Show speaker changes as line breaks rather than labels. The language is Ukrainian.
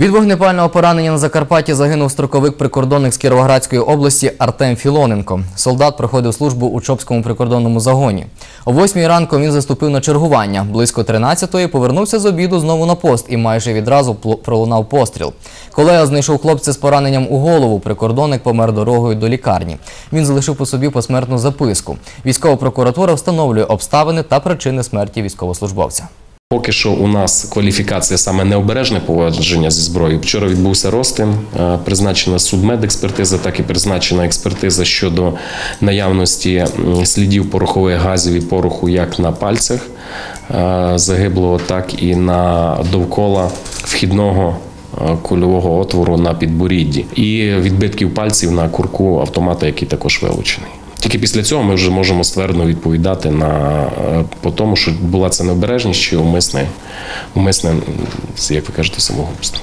Від вогнепального поранення на Закарпатті загинув строковик прикордонник з Кіровоградської області Артем Філоненко. Солдат проходив службу у Чопському прикордонному загоні. О 8 ранку він заступив на чергування. Близько 13-ї повернувся з обіду знову на пост і майже відразу пролунав постріл. Колега знайшов хлопця з пораненням у голову. Прикордонник помер дорогою до лікарні. Він залишив по собі посмертну записку. Військова прокуратура встановлює обставини та причини смерті військовослужбовця.
Поки що у нас кваліфікація саме необережне поводження зі зброєю. Вчора відбувся розтин, е, призначена судмедекспертиза, так і призначена експертиза щодо наявності слідів порохових газів і пороху як на пальцях е, загиблого, так і на довкола вхідного е, кульового отвору на підборідді, і відбитків пальців на курку автомата, який також вилучений. Тільки після цього ми вже можемо ствердно відповідати на е, по тому, що була це необережність чи умисне, умисне, як ви кажете, самогубство.